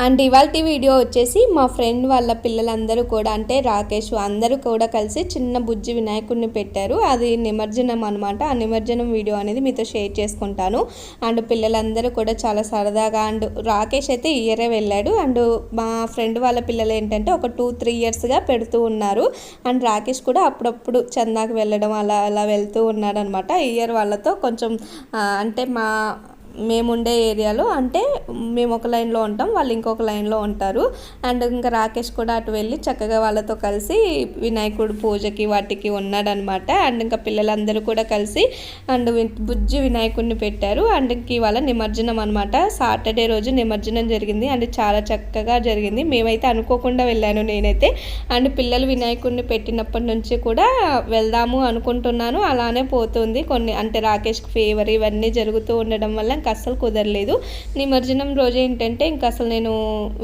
And ఇవాళ video వచ్చేసి మా ఫ్రెండ్ వాళ్ళ పిల్లలందరూ కూడా అంటే రాకేష్ అందరూ కూడా కలిసి చిన్న బుజ్జి వినాయకుడిని పెట్టారు. అది నిమజ్జనం అనమాట ఆ నిమజ్జనం వీడియో అనేది మీతో షేర్ చేసుకుంటాను. అండ్ పిల్లలందరూ కూడా చాలా సరదాగా అండ్ రాకేష్ అయితే ఇయరే వెళ్ళాడు. అండ్ మా ఫ్రెండ్ వాళ్ళ పిల్లలు ఏంటంటే ఒక టూ త్రీ ఇయర్స్గా పెడుతూ ఉన్నారు. అండ్ రాకేష్ కూడా అప్పుడప్పుడు చందాకు వెళ్ళడం అలా అలా వెళ్తూ ఉన్నాడు అనమాట ఇయర్ వాళ్ళతో కొంచెం అంటే మా మేముండే ఏరియాలో అంటే మేము ఒక లైన్లో ఉంటాం వాళ్ళు ఇంకొక లైన్లో ఉంటారు. అండ్ ఇంకా రాకేష్ కూడా అటు వెళ్ళి చక్కగా వాళ్ళతో కలిసి వినాయకుడు పూజకి వాటికి ఉన్నాడనమాట. అండ్ ఇంకా పిల్లలందరూ కూడా కలిసి అండ్ బుజ్జి వినాయకుడిని పెట్టారు. అండ్ ఇంక ఇవాళ నిమజ్జనం అనమాట. సాటర్డే రోజు నిమజ్జనం జరిగింది. అండ్ చాలా చక్కగా జరిగింది. మేమైతే అనుకోకుండా వెళ్ళాను నేనైతే. అండ్ పిల్లలు వినాయకుడిని పెట్టినప్పటి నుంచి కూడా వెళ్దాము అనుకుంటున్నాను. అలానే పోతుంది. కొన్ని అంటే రాకేష్కి ఫేవర్ ఇవన్నీ జరుగుతూ ఉండడం వల్ల నాకు అస్సలు కుదరలేదు. నిమజ్జనం రోజు ఏంటంటే ఇంకా అసలు నేను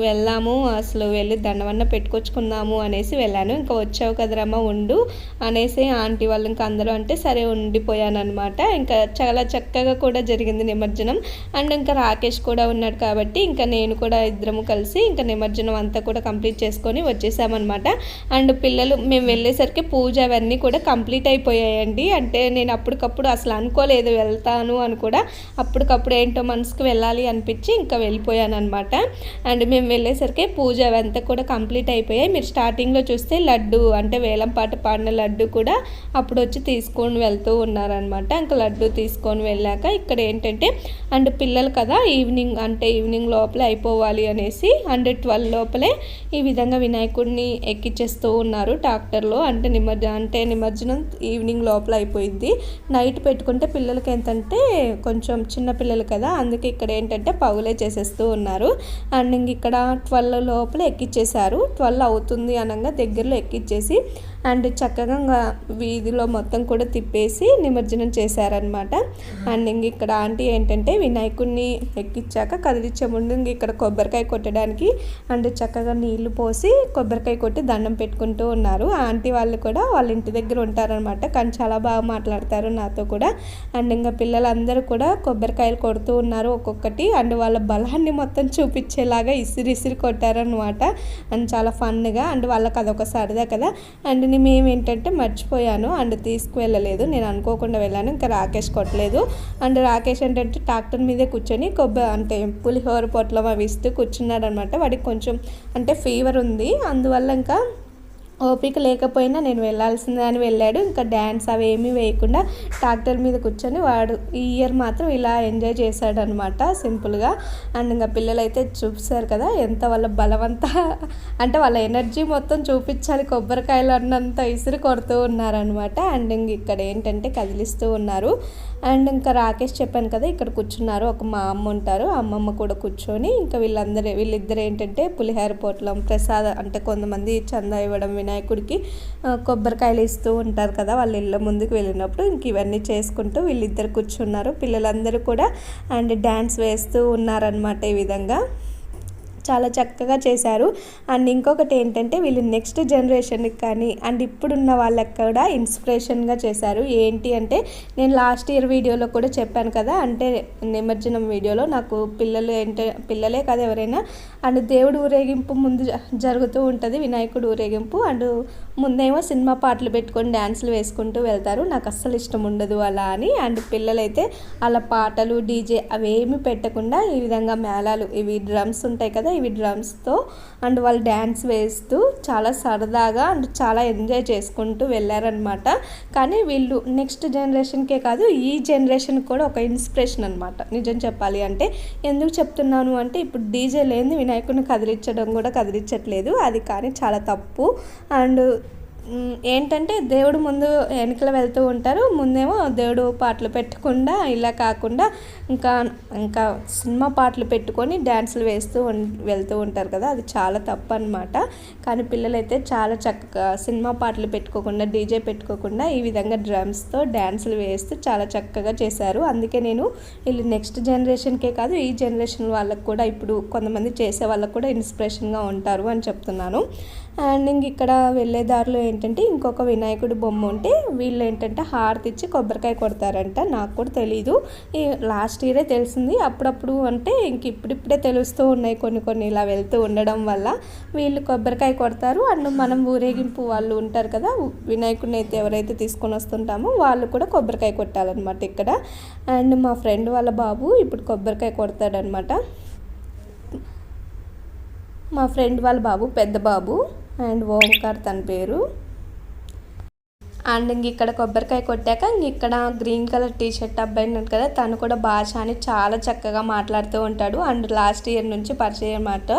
వెళ్ళాము అసలు వెళ్ళి దండవన్న పెట్టుకొచ్చుకుందాము అనేసి వెళ్ళాను. ఇంకా వచ్చావు కదరమ్మ ఉండు అనేసి ఆంటీ వాళ్ళు ఇంకా అందరూ అంటే సరే ఉండిపోయాను అనమాట ఇంకా చాలా చక్కగా కూడా జరిగింది నిమజ్జనం. అండ్ ఇంకా రాకేష్ కూడా ఉన్నాడు కాబట్టి ఇంకా నేను కూడా ఇద్దరము కలిసి ఇంకా నిమజ్జనం అంతా కూడా కంప్లీట్ చేసుకొని వచ్చేసామన్నమాట. అండ్ పిల్లలు మేము వెళ్ళేసరికి పూజ అవన్నీ కూడా కంప్లీట్ అయిపోయాయండి. అంటే నేను అప్పటికప్పుడు అసలు అనుకోలేదు వెళ్తాను అని కూడా అప్పటికప్పుడు అప్పుడు ఏంటో మనసుకు వెళ్ళాలి అనిపించి ఇంకా వెళ్ళిపోయాను అనమాట అండ్ మేము వెళ్ళేసరికి పూజ అవంతా కూడా కంప్లీట్ అయిపోయాయి. మీరు స్టార్టింగ్లో చూస్తే లడ్డు అంటే వేలం పాట పాడిన లడ్డు కూడా అప్పుడు వచ్చి తీసుకొని వెళ్తూ ఉన్నారనమాట ఇంకా లడ్డు తీసుకొని వెళ్ళాక ఇక్కడ ఏంటంటే అండ్ పిల్లలు కదా ఈవినింగ్ అంటే ఈవినింగ్ లోపలే అయిపోవాలి అనేసి అండ్ ట్వెల్వ్ లోపలే ఈ విధంగా వినాయకుడిని ఎక్కిచ్చేస్తూ ఉన్నారు ట్రాక్టర్లో. అంటే నిమజ్జ అంటే నిమజ్జనం ఈవినింగ్ లోపల అయిపోయింది నైట్ పెట్టుకుంటే పిల్లలకి ఏంటంటే కొంచెం చిన్న పిల్లలు కదా అందుకే ఇక్కడ ఏంటంటే పగులే చేసేస్తూ ఉన్నారు. అండ్ ఇంక ఇక్కడ ట్వెల్వ్ లోపల ఎక్కిచ్చేసారు ట్వెల్వ్ అవుతుంది అనగా దగ్గరలో ఎక్కిచ్చేసి అండ్ చక్కగా ఇంకా వీధిలో మొత్తం కూడా తిప్పేసి నిమజ్జనం చేశారనమాట అండ్ ఇంక ఇక్కడ ఆంటీ ఏంటంటే వినాయకుడిని ఎక్కించాక కదిలిచ్చే ముందు ఇంక ఇక్కడ కొబ్బరికాయ కొట్టడానికి అండ్ చక్కగా నీళ్ళు పోసి కొబ్బరికాయ కొట్టి దండం పెట్టుకుంటూ ఉన్నారు. ఆంటీ వాళ్ళు కూడా వాళ్ళ ఇంటి దగ్గర ఉంటారనమాట కానీ చాలా బాగా మాట్లాడతారు నాతో కూడా. అండ్ ఇంకా పిల్లలందరూ కూడా కొబ్బరికాయలు కొడుతూ ఉన్నారు ఒక్కొక్కటి. అండ్ వాళ్ళ బలాన్ని మొత్తం చూపించేలాగా ఇసిరి ఇసిరి కొట్టారనమాట అండ్ చాలా ఫన్గా అండ్ వాళ్ళకి అదొక సరదా కదా. అండ్ ని- మేము ఏంటంటే మర్చిపోయాను. అండ్ తీసుకువెళ్ళలేదు. నేను అనుకోకుండా వెళ్ళాను. ఇంకా రాకేష్ కొట్టలేదు. అండ్ రాకేష్ ఏంటంటే ట్రాక్టర్ మీదే కూర్చొని కొబ్బరి అంటే పులిహోర పొట్లం అవి ఇస్తూ కూర్చున్నాడు అనమాట వాడికి కొంచెం అంటే ఫీవర్ ఉంది. అందువల్ల ఇంకా ఓపిక లేకపోయినా నేను వెళ్ళాల్సిందే అని వెళ్ళాడు. ఇంకా డ్యాన్స్ అవి ఏమీ వేయకుండా ట్రాక్టర్ మీద కూర్చొని వాడు ఈ ఇయర్ మాత్రం ఇలా ఎంజాయ్ చేశాడు అనమాట సింపుల్గా. అండ్ ఇంకా పిల్లలు అయితే చూపిస్తారు కదా ఎంత వాళ్ళ బలవంత అంటే వాళ్ళ ఎనర్జీ మొత్తం చూపించాలి. కొబ్బరికాయలు అన్నంత ఇసురు కొడుతూ ఉన్నారనమాట అండ్ ఇంక ఇక్కడ ఏంటంటే కదిలిస్తూ ఉన్నారు. అండ్ ఇంకా రాకేష్ చెప్పాను కదా ఇక్కడ కూర్చున్నారు. ఒక మా అమ్మ ఉంటారు. అమ్మమ్మ కూడా కూర్చొని ఇంకా వీళ్ళందరూ వీళ్ళిద్దరు ఏంటంటే పులిహార పొట్లం ప్రసాద అంటే కొంతమంది చందా ఇవ్వడం వినాయకుడికి కొబ్బరికాయలు ఇస్తూ ఉంటారు కదా వాళ్ళ ఇళ్ళ ముందుకు వెళ్ళినప్పుడు. ఇంక ఇవన్నీ చేసుకుంటూ వీళ్ళిద్దరు కూర్చున్నారు. పిల్లలందరూ కూడా అండ్ డ్యాన్స్ వేస్తూ ఉన్నారనమాట ఈ విధంగా. చాలా చక్కగా చేశారు. అండ్ ఇంకొకటి ఏంటంటే వీళ్ళు నెక్స్ట్ జనరేషన్కి కానీ అండ్ ఇప్పుడున్న వాళ్ళకి కూడా ఇన్స్పిరేషన్గా చేశారు. ఏంటి అంటే నేను లాస్ట్ ఇయర్ వీడియోలో కూడా చెప్పాను కదా అంటే నిమజ్జనం వీడియోలో నాకు పిల్లలు ఏంట పిల్లలే కదా ఎవరైనా అండ్ దేవుడు ఊరేగింపు ముందు జ- జరుగుతూ ఉంటుంది వినాయకుడు ఊరేగింపు. అండ్ ముందేమో సినిమా పాటలు పెట్టుకొని డ్యాన్సులు వేసుకుంటూ వెళ్తారు. నాకు అస్సలు ఇష్టం ఉండదు అలా అని. అండ్ పిల్లలైతే అలా పాటలు డీజే అవేమి పెట్టకుండా ఈ విధంగా మేళాలు ఇవి డ్రమ్స్ ఉంటాయి కదా ఇవి డ్రమ్స్తో అండ్ వాళ్ళు డ్యాన్స్ వేస్తూ చాలా సరదాగా అండ్ చాలా ఎంజాయ్ చేసుకుంటూ వెళ్ళారనమాట. కానీ వీళ్ళు నెక్స్ట్ జనరేషన్కే కాదు ఈ జనరేషన్ కూడా ఒక ఇన్స్పిరేషన్ అనమాట నిజం చెప్పాలి అంటే ఎందుకు చెప్తున్నాను అంటే ఇప్పుడు డీజే లేని వినాయకుడిని కదిలించడం కూడా కదిలించట్లేదు. అది కానీ చాలా తప్పు. అండ్ ఏంటంటే దేవుడు ముందు వెనకలు వెళ్తూ ఉంటారు. ముందేమో దేవుడు పాటలు పెట్టకుండా ఇలా కాకుండా ఇంకా ఇంకా సినిమా పాటలు పెట్టుకొని డ్యాన్సులు వేస్తూ వెళ్తూ ఉంటారు కదా. అది చాలా తప్పు అనమాట కానీ పిల్లలైతే చాలా చక్కగా సినిమా పాటలు పెట్టుకోకుండా డీజే పెట్టుకోకుండా ఈ విధంగా డ్రమ్స్తో డ్యాన్సులు వేస్తూ చాలా చక్కగా చేశారు. అందుకే నేను వీళ్ళు నెక్స్ట్ జనరేషన్కే కాదు ఈ జనరేషన్ వాళ్ళకు కూడా ఇప్పుడు కొంతమంది చేసే వాళ్ళకు కూడా ఇన్స్పిరేషన్గా ఉంటారు అని చెప్తున్నాను. అండ్ ఇంక ఇక్కడ వెళ్ళే దారిలో ఏంటి ఏంటంటే ఇంకొక వినాయకుడి బొమ్మ ఉంటే వీళ్ళు ఏంటంటే హారతి ఇచ్చి కొబ్బరికాయ కొడతారంట. నాకు కూడా తెలీదు. ఈ లాస్ట్ ఇయరే తెలిసింది. అప్పుడప్పుడు అంటే ఇంక ఇప్పుడిప్పుడే తెలుస్తూ ఉన్నాయి కొన్ని కొన్ని ఇలా వెళ్తూ ఉండడం వల్ల. వీళ్ళు కొబ్బరికాయ కొడతారు. అండ్ మనం ఊరేగింపు వాళ్ళు ఉంటారు కదా వినాయకుడిని అయితే ఎవరైతే తీసుకొని వస్తుంటామో వాళ్ళు కూడా కొబ్బరికాయ కొట్టాలన్నమాట ఇక్కడ. అండ్ మా ఫ్రెండ్ వాళ్ళ బాబు ఇప్పుడు కొబ్బరికాయ కొడతాడనమాట మా ఫ్రెండ్ వాళ్ళ బాబు పెద్ద బాబు. అండ్ ఓంకార్ తన పేరు. అండ్ ఇంక ఇక్కడ కొబ్బరికాయ కొట్టాక ఇంక ఇక్కడ గ్రీన్ కలర్ టీ షర్ట్ అబ్బాయి ఉన్నాడు కదా తను కూడా భాష అని చాలా చక్కగా మాట్లాడుతూ ఉంటాడు. అండ్ లాస్ట్ ఇయర్ నుంచి పరిచయం అన్నమాట.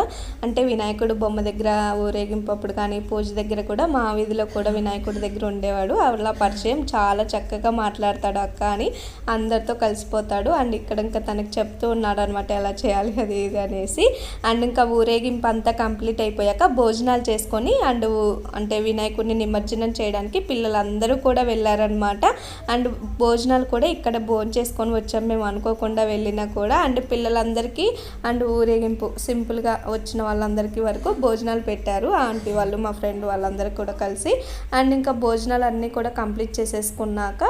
అంటే వినాయకుడు బొమ్మ దగ్గర ఊరేగింపప్పుడు కానీ పూజ దగ్గర కూడా మా వీధిలో కూడా వినాయకుడి దగ్గర ఉండేవాడు. అలా పరిచయం చాలా చక్కగా మాట్లాడతాడు అక్క అని అందరితో కలిసిపోతాడు. అండ్ ఇక్కడ ఇంకా తనకు చెప్తూ ఉన్నాడు అనమాట ఎలా చేయాలి అది ఇది అనేసి. అండ్ ఇంకా ఊరేగింపు అంతా కంప్లీట్ అయిపోయాక భోజనాలు చేసుకొని అండ్ అంటే వినాయకుడిని నిమజ్జనం చేయడానికి పిల్లలందరూ అందరూ కూడా వెళ్ళారనమాట అండ్ భోజనాలు కూడా ఇక్కడ భోజనం చేసుకొని వచ్చాం. మేము అనుకోకుండా వెళ్ళినా కూడా అండ్ పిల్లలందరికీ అండ్ ఊరేగింపు సింపుల్గా వచ్చిన వాళ్ళందరికీ వరకు భోజనాలు పెట్టారు. ఆంటీ వాళ్ళు మా ఫ్రెండ్ వాళ్ళందరూ కూడా కలిసి. అండ్ ఇంకా భోజనాలు అన్నీ కూడా కంప్లీట్ చేసేసుకున్నాక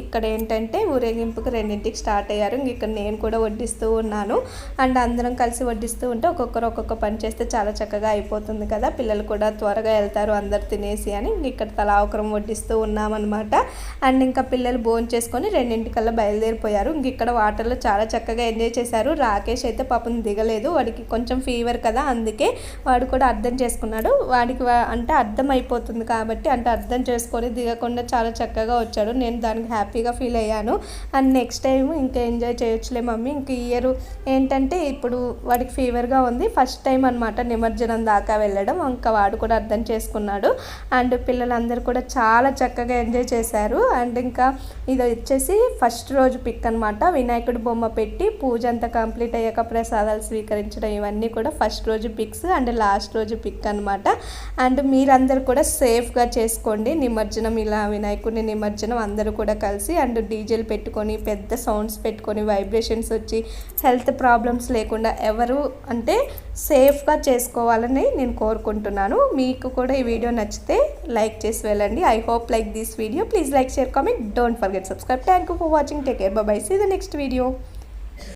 ఇక్కడ ఏంటంటే ఊరేగింపుకి రెండింటికి స్టార్ట్ అయ్యారు. ఇంక ఇక్కడ నేను కూడా వడ్డిస్తూ ఉన్నాను. అండ్ అందరం కలిసి వడ్డిస్తూ ఉంటే ఒక్కొక్కరు ఒక్కొక్క పని చేస్తే చాలా చక్కగా అయిపోతుంది కదా. పిల్లలు కూడా త్వరగా వెళ్తారు అందరు తినేసి అని. ఇక్కడ తలా ఒకరం వడ్డిస్తూ ఉన్నాను ఉన్నామన్నమాట. అండ్ ఇంకా పిల్లలు భోజనం చేసుకొని రెండింటికల్లా బయలుదేరిపోయారు. ఇంక ఇక్కడ వాటర్లో చాలా చక్కగా ఎంజాయ్ చేశారు. రాకేష్ అయితే పాపం దిగలేదు. వాడికి కొంచెం ఫీవర్ కదా అందుకే వాడు కూడా అర్థం చేసుకున్నాడు. వాడికి అంటే అర్థం అయిపోతుంది కాబట్టి అంటే అర్థం చేసుకొని దిగకుండా చాలా చక్కగా వచ్చాడు. నేను దానికి హ్యాపీగా ఫీల్ అయ్యాను. అండ్ నెక్స్ట్ టైం ఇంకా ఎంజాయ్ చేయొచ్చులే మమ్మీ. ఇంక ఇయర్ ఏంటంటే ఇప్పుడు వాడికి ఫీవర్గా ఉంది. ఫస్ట్ టైం అనమాట నిమజ్జనం దాకా వెళ్ళడం. ఇంకా వాడు కూడా అర్థం చేసుకున్నాడు. అండ్ పిల్లలందరూ కూడా చాలా చక్కగా చక్కగా ఎంజాయ్ చేశారు. అండ్ ఇంకా ఇది వచ్చేసి ఫస్ట్ రోజు పిక్ అనమాట వినాయకుడి బొమ్మ పెట్టి పూజ అంతా కంప్లీట్ అయ్యాక ప్రసాదాలు స్వీకరించడం ఇవన్నీ కూడా ఫస్ట్ రోజు పిక్స్ అండ్ లాస్ట్ రోజు పిక్ అనమాట అండ్ మీరందరూ కూడా సేఫ్గా చేసుకోండి. నిమజ్జనం ఇలా వినాయకుడిని నిమజ్జనం అందరూ కూడా కలిసి అండ్ డీజేలు పెట్టుకొని పెద్ద సౌండ్స్ పెట్టుకొని వైబ్రేషన్స్ వచ్చి హెల్త్ ప్రాబ్లమ్స్ లేకుండా ఎవరు అంటే సేఫ్గా చేసుకోవాలని నేను కోరుకుంటున్నాను. మీకు కూడా ఈ వీడియో నచ్చితే లైక్ చేసి వెళ్ళండి. I hope like this video please like share comment don't forget subscribe thank you for watching take care bye bye see the next video